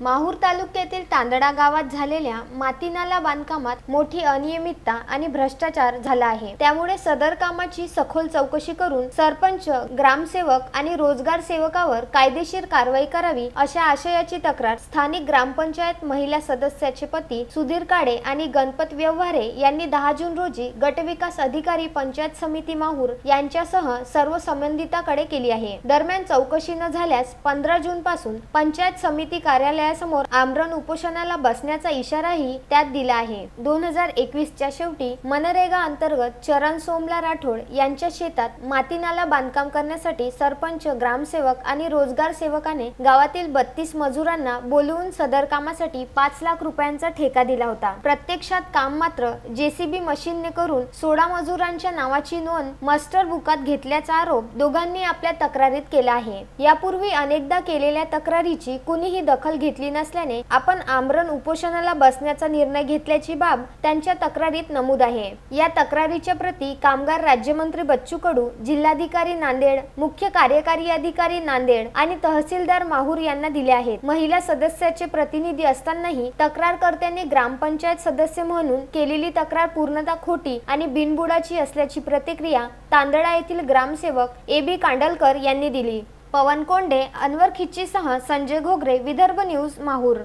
माहूर तालुक्यातील तांदडा गावात झालेल्या मातीनाला बांधकामात मोठी अनियमितता आणि भ्रष्टाचार झाला आहे. त्यामुळे सदर कामाची सखोल चौकशी करून सरपंच ग्रामसेवक आणि रोजगार सेवकावर कायदेशीर कारवाई करावी अशा आशयाची तक्रार स्थानिक ग्रामपंचायत महिला सदस्याचे पती सुधीर काडे आणि गणपत व्यवहारे यांनी दहा जून रोजी गटविकास अधिकारी पंचायत समिती माहूर यांच्यासह सर्व संबंधिताकडे केली आहे. दरम्यान चौकशी न झाल्यास पंधरा जून पासून पंचायत समिती कार्यालयासमोर आमरण उपोषणाला बसण्याचा इशाराही त्यात दिला आहे. दोन हजार एकवीसच्या शेवटी मनरेगा अंतर्गत चरण सोमला राठोड यांच्या शेतात मातीनाला बांधकाम करण्यासाठी सरपंच ग्रामसेवक आणि रोजगार सेवकाने गावातील बत्तीस मजुरांना बोलवून सदर कामासाठी पाच लाख रुपयांचा ठेका दिला होता. प्रत्यक्षात काम मात्र जेसीबी मशीनने करून सोळा मजुरांच्या नावाची नोंद मास्टर बुकात घेतल्याचा आरोप दोघांनी आपल्या तक्रारीत केला आहे. यापूर्वी अनेकदा केलेल्या तक्रारीची कुणीही दखल घेतली नसल्याने आपण आमरण उपोषणाला बसण्याचा निर्णय घेतल्याची बाब त्यांच्या तक्रारीत नमूद आहे. या तक्रारीच्या प्रती कामगार राज्यमंत्री बच्चू कडू जिल्हाधिकारी नांदेड मुख्य कार्यकारी अधिकारी नांदेड आणि तहसीलदार माहूर यांना दिले आहेत. महिला सदस्याचे प्रतिनिधी असतानाही तक्रारकर्त्यांनी ग्रामपंचायत सदस्य म्हणून केलेली तक्रार पूर्णतः खोटी आणि बिनबुडाची असल्याची प्रतिक्रिया तांदळा येथील ग्रामसेवक ए बी कांडलकर यांनी दिली. पवन कोंडे अनवर खिच्चीसह संजय घोगरे विदर्भ न्यूज माहूर.